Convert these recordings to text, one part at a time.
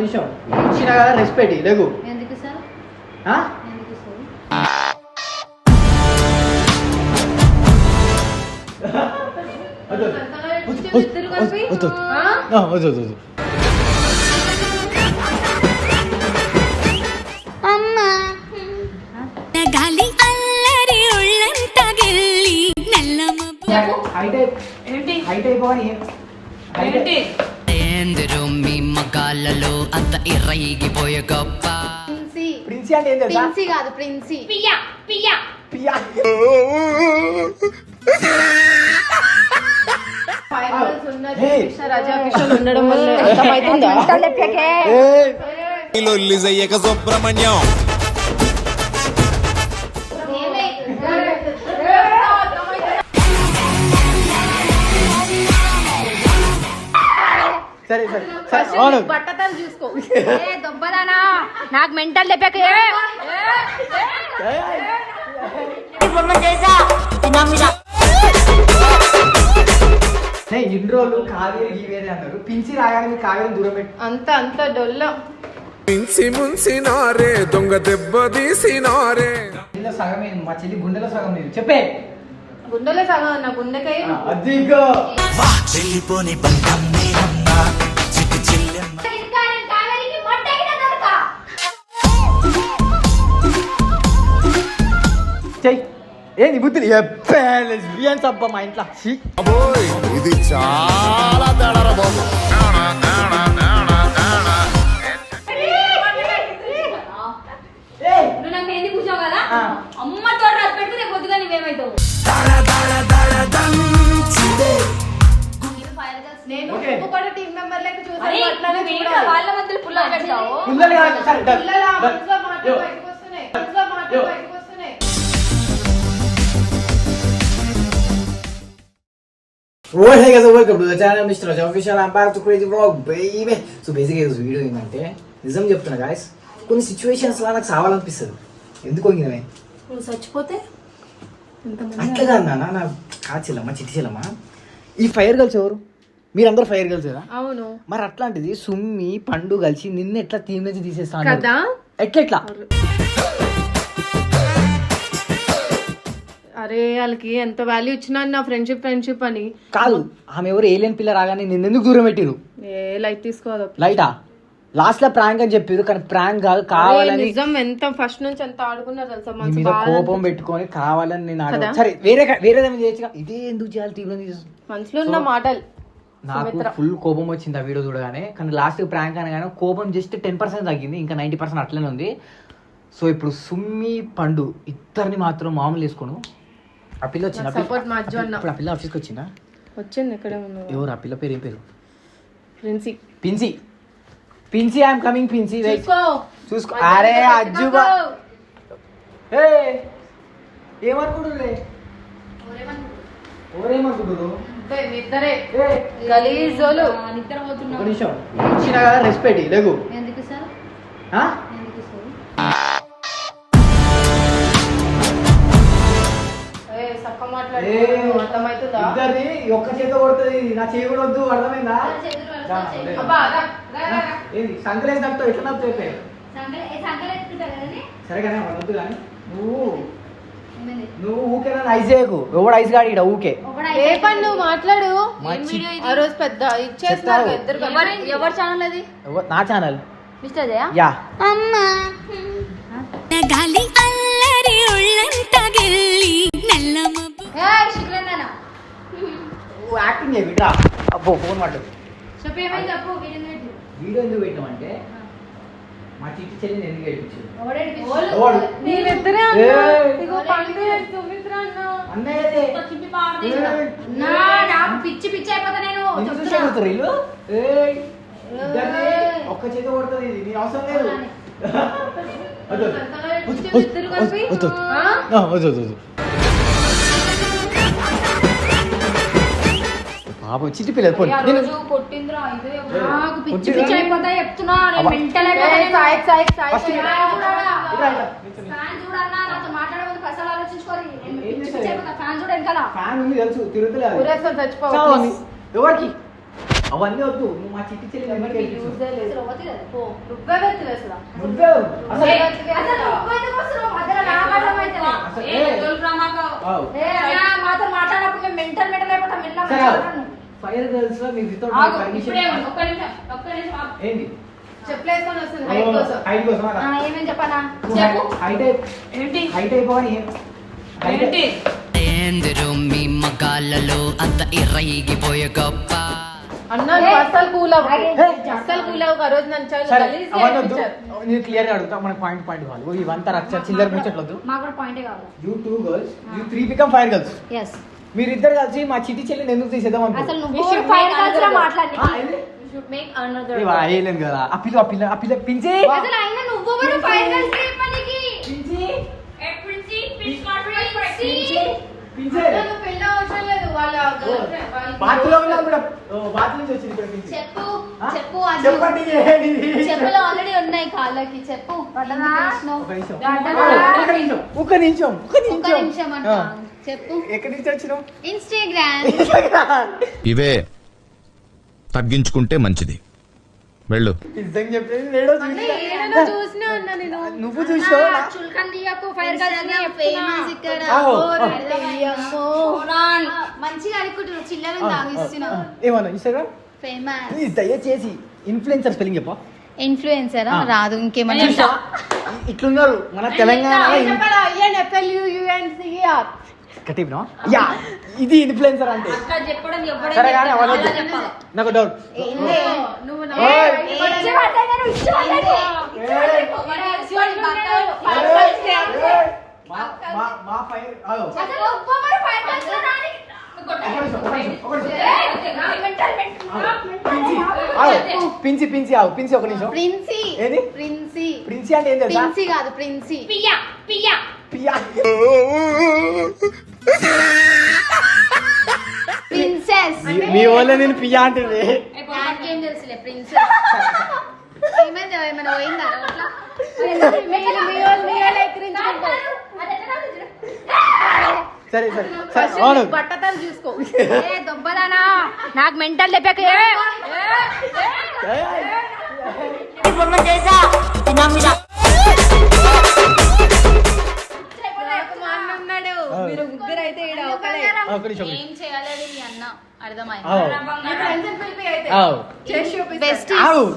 నిమిషం. ఇచ్చిన కదా రెస్పెక్ట్ లేగు ఎందుకు సార్. హైట్ అయి- ఏంటి? హైట్ అయిపోవని ఏం- హైట్. ఏంటి మగాళ్ళలో అంత ఇర్రయిగిపోయే గొప్ప. ప్రిన్సీ. ప్రిన్సీ అంటే ఏం తెలుసా? ప్రిన్సీ కాదు ప్రిన్సీ. పియ్యా పియ్యా పియా. Hey. రజా కిషోర్ ఉండడం వల్ల అర్థమవుతుందా. లొల్లి చెయ్యక సుబ్రహ్మణ్యం. సరే సరే. సరే అవును బట్టతలు చూసుకో. ఏ దొబ్బదానా నాకు మెంటల్ ఇన్ని రోజులు కావేరి గీవేరి అన్నారు. పిలిచి రాగానే మీరు కావేరిని దూరం పెట్టి. అంత అంత డొల్ల. మించి ముంచినారే దొంగ దెబ్బ తీసినారే గుండెలో సగం ఏంది? మా చెల్లి గుండెలో సగం లేదు. చెప్పే. గుండెలో సగం నా గుండెకాయ ఆ, అదిగో. చెల్లిపోని బంధం చెయ్యి ఏంది బుద్ధులు ఎప్పే లెస్బియన్స్ అబ్బా మా ఇంట్లో. ఇది చాలా తేడారా బాబు. ఏయ్, నువ్వు నాకు మెహందీ కూర్చోవు కదా? ఆ. అమ్మ తోడు రాసి పెట్టుకునే పొద్దుగా నువ్వేమైతావు? నేను. ఇంకొకటి టీం మెంబర్ లెక్క చూసాను. వాళ్ళ మధ్యలో పుల్లలు పెడతావు? పుల్లలు ఓ hey guys welcome to the channel mister Raj official I'm back to crazy vlog baby so బేసిక్గా ఈరోజు వీడియో ఏంటంటే నిజం చెప్తున్నా గాయస్ కొన్ని సిచ్యువేషన్స్ లా నాకు సావాలనిపిస్తుంది. ఎందుకు వంగినవే? నువ్వు చచ్చిపోతే అట్లా కాదు నాన్న నా కాదు చెల్లమ్మ చిట్టి చెల్లమ్మ. ఈ ఫైర్ గర్ల్స్ ఎవరు? మీరందరూ ఫైర్ గర్ల్స్ కదా అవును. మరి అట్లాంటిది సుమ్మి పండు కలిసి నిన్న ఎట్లా టీం నుంచి తీసేస్తాను కదా? ఎట్లా ఎట్లా? అరే వాళ్ళకి ఎంత వాల్యూ ఇచ్చినా నా ఫ్రెండ్షిప్ ఫ్రెండ్షిప్ అని. కాదు ఆమె ఎవరు ఏలియన్ పిల్ల రాగానే నిన్న ఎందుకు దూరం పెట్టిరు ఏ లైట్ తీసుకోదు లైటా లాస్ట్లో ప్రాంక్ అని చెప్పారు కానీ ప్రాంక్ కాదు కావాలని నిజం ఎంత ఫస్ట్ నుంచి ఎంత ఆడుకున్నారు తెలుసా? నీ మీద కోపం పెట్టుకొని కావాలని నేను ఆడ-? సరే వేరే వేరే చేయొచ్చుగా? ఇదే ఎందుకు చేయాలి టీంలో మనసులో ఉన్న మాటలు. నాకు ఫుల్ కోపం వచ్చింది ఆ వీడియో చూడగానే. కానీ లాస్ట్ ప్రాంక్ అనగానే కోపం జస్ట్ టెన్ పర్సెంట్ తగ్గింది ఇంకా నైంటీ పర్సెంట్ అట్లనే ఉంది. సో ఇప్పుడు సుమ్మి పండు ఇద్దరిని మాత్రం మామూలు వేసుకోను ఆ పిల్ల వచ్చింది? పిల్ల- Support మా అజ్జు అన్న. ఇప్పుడు ఆ పిల్ల ఆఫీస్కి వచ్చిందా వచ్చింది ఇక్కడే ఎవరు? ఆ పిల్ల పేరు ఏం పేరు? ప్రిన్సీ. పిన్సీ పిన్సీ ఐఎమ్ కమింగ్ పిన్సీ చూసుకో. చూసుకో. అరే అజ్జుబా ఏ ఏమనుకుంటుండే ఎవరేమనుకుంటున్నారు ఇద్దరే, ఇద్దరే. ఏ. ఇద్దరిది ఒక్క చేత కొడుతుంది. నా చేయి కూడా వద్దు అర్థమైందా. ఏంది సంకలేసి నప్పుతావు ఎట్లా నప్పుతావు చెప్పే. సరే కానీ వద్దు కానీ. నువ్వు నువ్వు ఊకే నన్ను ఐస్ చేయకు. ఎవడు ఐస్ గాడి ఊకే. ఏ పని నువ్వు మాట్లాడు. ఆ రోజు పెద్ద ఎవరి ఎవరి ఛానల్ అది? నా ఛానల్ మిస్టర్ జయా యా. గాలి అల్లరి గెల్లి నల్లమబ్బు చేయి బిడ్డ అబ్బో ఫోన్ చెప్పు వీడియో ఎందుకు పెట్టామంటే మా చిట్టి చెల్లిని ఎందుకు పిచ్చి? పిచ్చి అయిపోతా నేను. ఒక్క చేత కొడుతుంది ఇది. నీకు అవసరం లేదు. వద్దు, వద్దు. వద్దు, పాపం చిట్టి పిల్లలు. ఎవరికి? అవన్నీ వద్దు. నువ్వు మా చిట్టి చెల్లి మాట్లాడప్పుడు మెంటల్ మెంటల్ అయిపోతాం. ఫైర్ గర్ల్స్లో మీరు వితౌట్ ఆగు, పర్మిషన్ ఇప్పుడే ఉండు. ఒక్క నిమిషం ఒక్క నిమిషం ఆగు. ఏంది చెప్పులేసుకొని వస్తుంది హైట్ కోసం. హైట్ కోసం ఆ, ఏమేం చెప్పనా చెప్పు. హైట్ ఏంటి? హైట్ అయిపోవని ఏంటి? ఏందిరు మీ మగాళ్ళలో అంత ఇర్రైగిపోయే గొప్ప? అన్న నువ్వు అస్సలు కూల్ అవ్వు. అస్సలు కూల్ అవ్వు ఆ రోజు నన్ను చాలా సరే గలీజ్గా అవన్నీ వద్దు. అనిపించారు. నేను క్లియర్గా అడుగుతా మన పాయింట్ పాయింట్ కావాలి. ఇవంతా రచ్చ చిల్లర ముచ్చట్లొద్దు మాకు కూడా పాయింటే కావాలి. You two girls you three become fire girls yes మీరిద్దరు కలిసి మా చిట్టి చెల్లిని ఎందుకు తీసేద్దాం అసలు నువ్వు ఫైవ్ కాల్స్ మాట్లాడి. వేయలేను కదా. ఆ పిల్ల ఆ పిల్ల ఆ పిల్ల పించి అసలు అయినా నువ్వు కూడా ఫైవ్ కాల్స్ చెప్పడానికి పించి పించి. పించి అన్న, నువ్వు పెళ్ళి అవసరం లేదు. వాళ్ళ girlfriend, వాళ్ళ బాత్రూమ్లో కూడా బాత్రూమ్ నుంచి వచ్చింది ఇక్కడ పించి చెప్పు ఆ? చెప్పు అది చెప్పండి ఏంటిది? చెప్పులు ఆల్రెడీ ఉన్నాయి కాళ్ళకి. చెప్పు ఎందుకు చేసినావు? ఒక నిమిషం. ఒక్క నిమిషం అంట ఆ. చెప్పు. ఎక్కడి నుంచి వచ్చినావు? ఇన్స్టాగ్రామ్. ఇవే తగ్గించుకుంటే మంచిది. వెళ్ళు. నిజంగా చెప్పేది నేడో ఏడైనా చూసినా. ఉన్నా నేను. నువ్వు చూసావు నా- చుల్కన్ దియకు ఫైర్ కాల్స్ ఫేమస్ ఇక్కడ. ఆహో, ఓ, ఆ. అయ్యమ్మో. మంచిగా అనుకుంటున్నావు చిల్లర ఆ, తాగిస్తున్నావు. ఆ. ఏమన్నా ఇన్స్టాగ్రామ్? ఫేమస్ ప్లీజ్ దయచేసి ఇన్ఫ్లుయెన్సర్ స్పెల్లింగ్ చెప్పా. ఇన్ఫ్లుయెన్సరా ఆ. రాదు ఇంకేమన్నా చూసా? ఇట్లున్నారు మన తెలంగాణ కట్టినా యా ఇది ఇన్ఫ్లుయెన్సర్ అంటే. సరే కానీ. అవన్నీ. నాకు డౌట్ మా ఫైర్ పించి పించి ఆవు పించి ఒక నిమిషం ప్రిన్సి ఏది? ప్రిన్సి ప్రిన్సి అంటే ఏం తెలుసా ప్రిన్సీ కాదు ప్రిన్సి పియా పియా పియా ప్రిన్సెస్ మీ- మీ వాళ్ళ నేను పియా అంటే నాకేం తెలుసులే ప్రిన్సెస్ ఏమైంది ఏమైనా పోయిందా అట్లా మీరు మీ వాళ్ళు మీ వాళ్ళు ఎక్కిరించుకుంటారు. సరే సరే. బట్టతలు చూసుకో. ఏ దొబ్బదానా నాకు మెంటల్ మా మీ. మీ.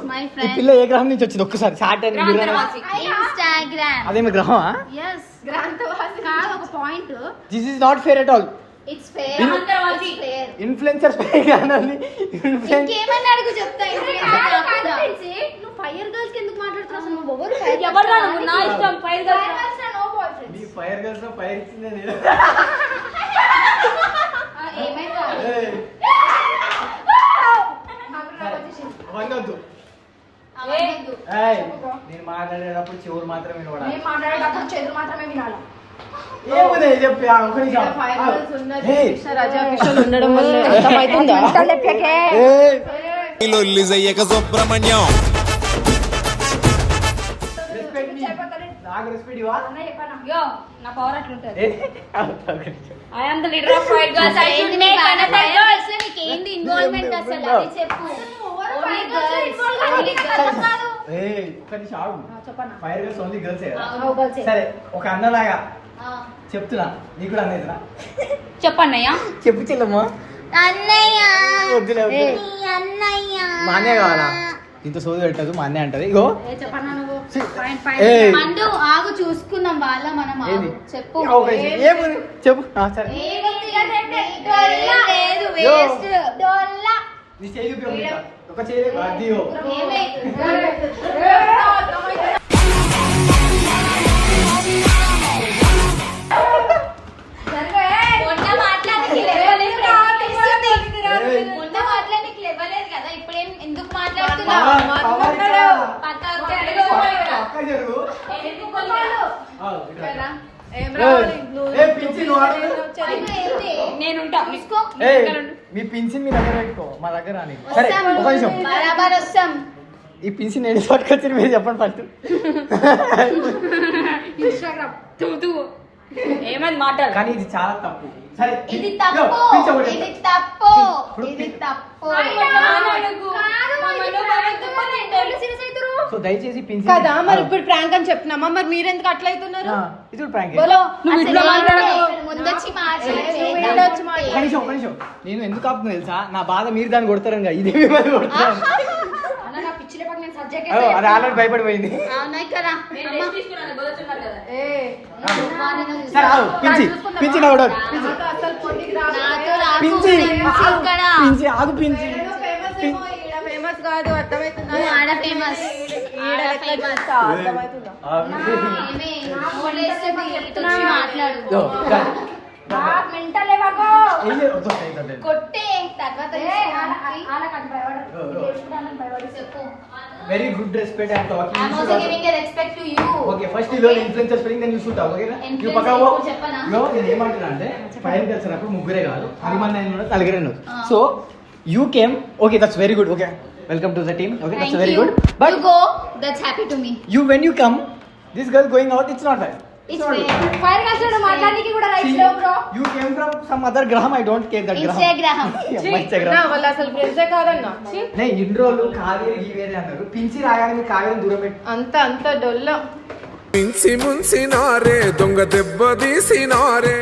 మై పిల్ల ఏ గ్రహం నుంచి వచ్చింది? ఒక్కసారి ఇన్స్టాగ్రామ్ అదేమి గ్రహమా? ఎస్ గ్రాంథవాసి. కాదు ఒక point this is not fair at all it's fair it's fair influencers పై అడుగు చెప్తా నువ్వు ఫైర్ గర్ల్స్ ఎందుకు మాట్లాడుతున్నావు అసలు? నువ్వు ఎవరు fire girls ఎవరు రా? నువ్వు? నా ఇష్టం ఫైర్ గర్ల్స్ మీ ఫైర్ గర్ల్స్లో ఫైర్ ఇచ్చిందే నేను. ఆ, ఏమైందా? ఏయ్. అవన్నీ వద్దు అవన్నీ ఏయ్, నేను మాట్లాడేటప్పుడు చెవులు మాత్రమే మాట్లాడేటప్పుడు చేతులు మాత్రమే వినాలి? ఏముంది? చెప్పి ఉండడం వల్ల అర్థమవుతుందా. సుబ్రహ్మణ్యం. నా పవర్ అట్లుంటది. ఏయ్. ఆగు, ఒక్క నిమిషం. I am the leader of fire girls I should make another fire girl girls నీకేంటి ఇన్వాల్వ్మెంట్ అసలు అది చెప్పు. Only girls. చెప్పనా? ఫైర్ గర్ల్స్ ఓన్లీ గర్ల్స్ గర్ల్సే. సరే ఒక అన్నలాగా చెప్తున్నా. నీకు కూడా అనేది చెప్పండి అయ్యా చెప్పు చెల్లమ్మా. అన్నయ్య. వద్దులే వద్దులే. నీ అన్నయ్య. మా అన్నయ్య కావాలా? ఇంత సోది పెట్టదు మా అన్నయ్య అంటది. ఇగో. చెప్పన్నా నువ్వు? పండు ఆగు చూసుకుందాం వాళ్ళ మనం ఆగు. చెప్పు. ఆ, ఒక నిమిషం. ఏముంది చెప్పు. ఆ, సరే. ఏముంది కదా అంటే డొల్ల. లేదు యో. వేస్ట్. డొల్ల. నీ చేయి చూపి ఒక నిమిషం. ఒక చేయి అది ఇగో. ఏమై? మా దగ్గర రాని. సరే ఒక నిమిషం. బరాబర్ వస్తాం. ఈ పిన్సిన్ నేను పట్టుకొచ్చి మీరు చెప్పండి ఫస్ట్ ఇన్స్టాగ్రామ్. తూ తూ ఏమని మాట్లాడు. కానీ ఇది చాలా తప్పు. సరే ఇది తప్పు. ఇది. తప్పు. ఇది. తప్పు. సో దయచేసి కదా మరి ఇప్పుడు ప్రాంక్ అని చెప్తున్నామా మరి మీరెందుకు అట్లా అవుతున్నారు? ఆ, ఇది చూడు ప్రాంక్ బోలో నువ్వు ఇట్లా నేను ఎందుకు ఆపుతున్నా తెలుసా? నా బాధ మీరు దాన్ని కొడతారు ఇది కొడతారు అన్న నా పిచ్చిలే పక్క నేను సబ్జెక్ట్ అది ఆల్రెడీ భయపడిపోయింది. అవునాయి కదా నేను రెస్ట్ తీసుకున్నాను గొలుచున్నారు కదా. సరే ఆగు, ఈడ famous కాదు అర్థమవుతుందా? ఆడ ఫేమస్ మాట్లాడు. Yo, very good respect and talking giving a respect to you. Okay first ఇలో influencer spelling నేను చూసుకుంటా ఓకేనా నువ్వు పక్కన పో. నేను ఏమంటున్నా అంటే ఫైవ్ కలిసినప్పుడు ముగ్గురే కాదు పది మంది అయిన కూడా నలుగురే. So you came okay that's very good okay welcome to the team okay that's very. Good but You go. That's happy to me. You when you come this girl going out it's not fair. Fire కలిసి మాట్లాడడానికి కూడా right లేవు bro you came from some other గ్రహం I don't care that గ్రహం Instagram. నా వాళ్ళు అసలు ఫ్రెండ్సే కాదన్నా. ఛీ, నే ఇన్ని రోజులు కావేరి గీవేరి అన్నారు. పిలిచి రాగానే మీరు కావేరి దూరం పెట్టి. అంత అంత డొల్ల. మించి ముంచినారే దొంగ దెబ్బ తీసినారే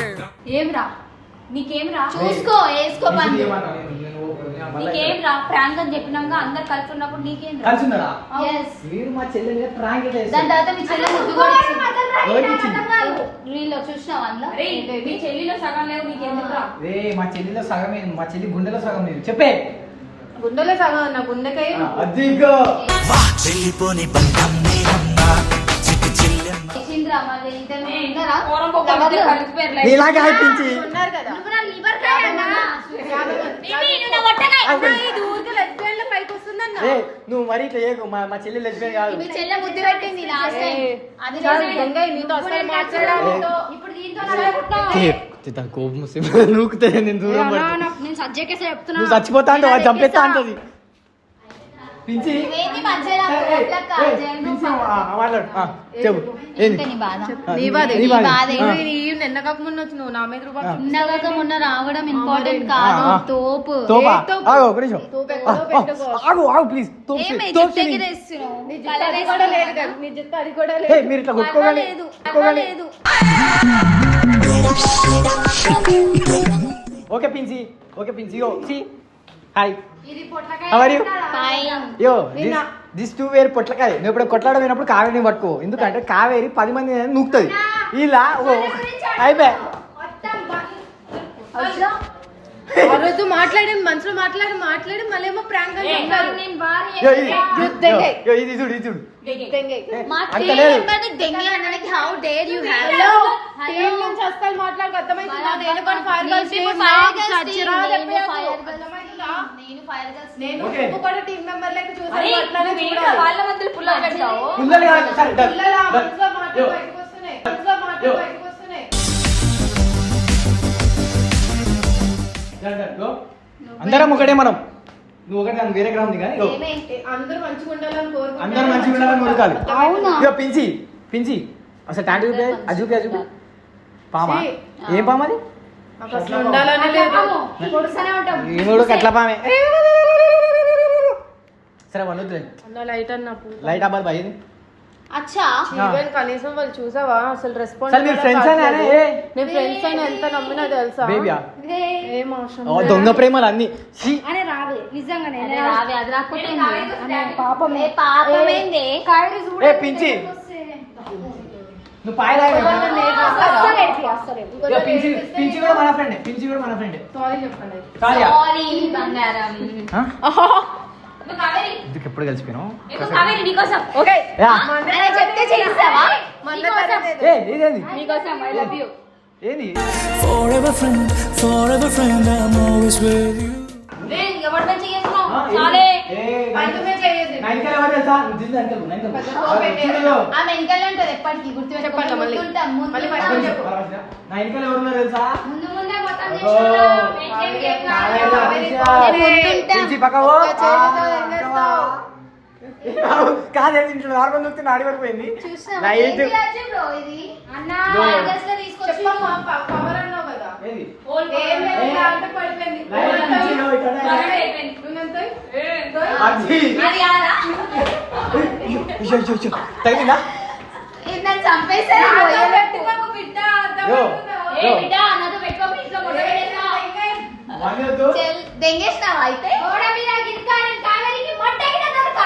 ఏమ్రా నీకేమ్రా చూసుకో వేసుకో పని. మళ్ళా నీకేమ్రా ప్రాంక్ అని చెప్పినాక అందరు కలిసి ఉన్నప్పుడు. మీరు మా ప్రాంక్ దాని తర్వాత మీ చెల్లె ముద్దు కూడా ఎవరికి ఇచ్చింది? రీల్ చూసినావా అందులో? అరే మీ చెల్లిలో సగం లేవు రే? మా చెల్లిలో సగం ఏంది? మా చెల్లి గుండెలో సగం లేదు. చెప్పే. గుండెలో సగం అన్న గుండెకై అదిగో వా చెల్లిపోని బంధం నేనమ్మా చిట్టి ఇద్దరు ఉన్నారా? నీలాగా అయిపించి. ఉన్నారు కదా. నువ్వు నా liver కాయ అన్నా. ఇది ఊరికే lesbian లో పైకి వస్తుందన్న. ఏ నువ్వు మరి ఇట్లా చేయకు. మా మా చెల్లి లెస్బియన్ కాదు. మీ చెల్లె ముద్దు పెట్టింది లాస్ట్ టైం అది నీతో అసలు? మాట్లాడాలి ఇప్పుడు దీంతో? దాని కోపం నూకుతే నేను దూరం పడతా. నేను సబ్జెక్ట్ చెప్తున్నా. నువ్వు చచ్చిపోతా అంటే చంపేస్తా అంటది. మాట్లాడు. చెప్పు. ఏంది నువ్వు నా మీద ఉన్నగాక మొన్న రావడం ఇంపార్టెంట్ కాదు. తోపు? ఆగు ఒక నిమిషం. ఆగు ఆగు ప్లీజ్ మీరు ఇట్లా కొట్టుకోగలి. ఓకే పించి. ఓకే పించి. హాయ్ యో దిస్ టూ వేరు పొట్లకాయ నువ్వు ఇప్పుడు కొట్లాడమైనప్పుడు కావేరిని పట్టుకో. ఎందుకంటే కావేరి పది మంది నూకుతుంది. ఇలా ఓ అయిపోయా ఆ రోజు మాట్లాడి మనసులో మాట్లాడి మాట్లాడి మళ్ళీ ఏమో ప్రాంక్ అని చెప్పారు. ఇది చూడు ఇది చూడు. నుంచి అస్సలు మాట్లాడక అర్థమవుతుందా నేను ఫైర్ గర్ల్స్ నేను Okay. టీం మెంబర్ లెక్క చూసాను అట్లానే చూడాలి. వాళ్ళ మధ్యలో పుల్లలు కాదు సరే పిల్లల. మనసులో మాటలు బయటకు వస్తున్నాయి. మనసులో మాటలు. బయటకు వస్తున్నాయి. అందరం ఒకటే మనం. నువ్వు ఒకటి నన్ను వేరే గ్రహం కానీ go. అందరూ మంచిగా ఉండాలని కోరుకుంటున్నాను అందరం మంచిగా ఉండాలని కోరుకోవాలి. అవునా? ఇగో పించి పించి అసలు టాటూ చూపే అది చూపి అది చూపి పామా. ఏం పామ సరే వాళ్ళు లైట్ లైట్ అబ్బాయి అచ్చా కనీసం వాళ్ళు చూసావా అసలు రెస్పాన్స్ ఫ్రెండ్స్ నేను ఫ్రెండ్స్ అయినా ఎంత నమ్మినా తెలుసా బేబీయా ఏం అవసరం దొంగ ప్రేమలు అన్ని ఛీ. అనే రావే నిజంగానే అరే రావే అది రాకపోతే ఏంది? పాపం ఏ పాపమేంది కాయలు చూడు ఏ పించి నువ్వు పాయ పించి కూడా మన ఫ్రెండ్ పించి కూడా మన ఫ్రెండ్. ఎప్పుడు కలిసిపోయినావు? ఏంది? Forever friend, forever friend, I'm always with you. ఎవరి చేస్తున్నావు? చాలే. ఆమె వెనకాల ఉంటది ఎప్పటికీ గుర్తు చెప్పండి మళ్ళీ. ముందు ముందే మొత్తం కాదు ఇంట్లో నార్మల్ చూస్తే నాడి పడిపోయింది? లైట్. తగిలిందా? దెంగేసినావా అయితే? గోడ మీద గిరికా నేను కావేరికి మొట్టగిన దొరక.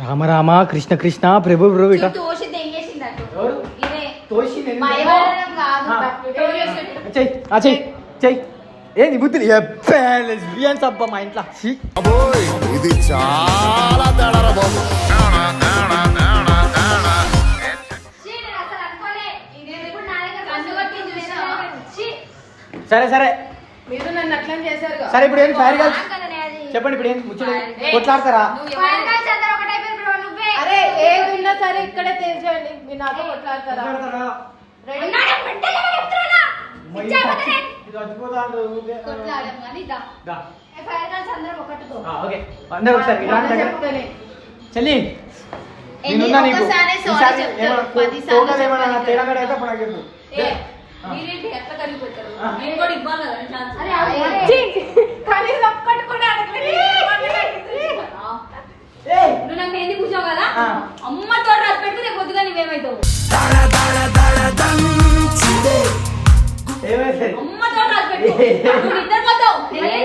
రామ రామ కృష్ణ కృష్ణ ప్రభు ప్రభు ఇట తోసి దెంగేసింది అటు ఎవరు? ఇదే. తోసి నేను భయపడడం కాదు ఆ. బట్ చెయ్యి చెయ్యి ఏంది బుద్ధి లెస్బియన్స్ అబ్బా మా ఇంట్లో. ఇది చాలా తేడారా బాబు. సరే సరే. మీరు నన్ను అట్లా చేశారు సరే ఇప్పుడు ఏంటి ఫైర్ అది. చెప్పండి ఇప్పుడు ముచ్చట? కొట్లాడతారా. అరే ఏది ఉన్నా సరే ఇక్కడే తేల్చేయండి. మీరు నాతో కొట్లాడతారా. ఏ అందరం ఒకసారి చెల్లి నేనున్నా నీకు. తేడా అయితే అప్పుడు నాకు చెప్పు. ఏ, మీరేంటి ఎట్లా కరిగిపోతారు. నేను కూడా ఇవ్వాలి కదా ఛాన్స్. కనీసం ఒక్కటి కూడా అడగలేదు! నువ్వు నాకు మెహందీ కూర్చోవు కదా? ఆ. అమ్మ తోడు రాసి పెడితే రేపు పొద్దుగా నువ్వేమవుతావు ఏమైతే అమ్మ తోడు రాసి పెట్టు నువ్వు ఇద్దరు